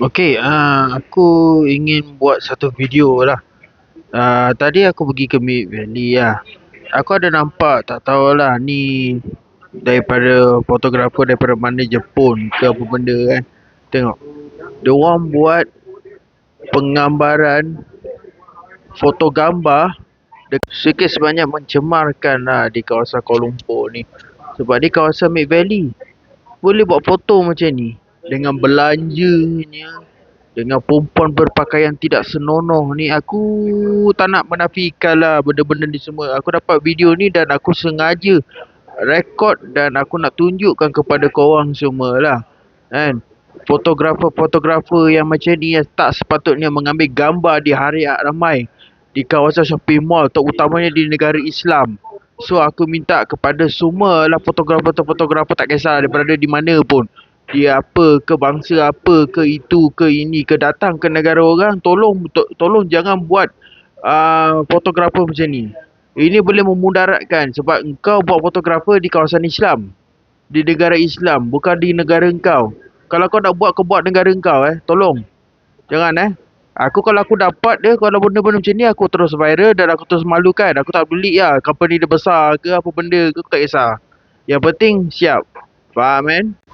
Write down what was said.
Okey, uh, aku ingin buat satu video lah. Uh, tadi aku pergi ke Mid Valley lah. Aku ada nampak, tak tahulah ni daripada fotografer daripada mana Jepun ke apa benda kan. Tengok. Dia buat penggambaran foto gambar sikit sebanyak mencemarkan lah di kawasan Kuala Lumpur ni. Sebab di kawasan Mid Valley boleh buat foto macam ni dengan belanjanya dengan perempuan berpakaian tidak senonoh ni aku tak nak menafikan lah benda-benda ni semua. Aku dapat video ni dan aku sengaja rekod dan aku nak tunjukkan kepada korang semua lah kan? Fotografer-fotografer yang macam ni yang tak sepatutnya mengambil gambar di hari ramai di kawasan shopping mall terutamanya di negara Islam. So aku minta kepada semua lah fotografer-fotografer tak kisah daripada di mana pun dia apa ke bangsa apa ke itu ke ini ke datang ke negara orang tolong to, tolong jangan buat uh, fotografer macam ni ini boleh memudaratkan sebab engkau buat fotografer di kawasan Islam di negara Islam bukan di negara engkau kalau kau nak buat kau buat negara engkau eh tolong jangan eh Aku kalau aku dapat dia kalau benda-benda macam ni aku terus viral dan aku terus malukan. Aku tak beli lah company dia besar ke apa benda ke aku tak kisah. Yang penting siap. Faham kan?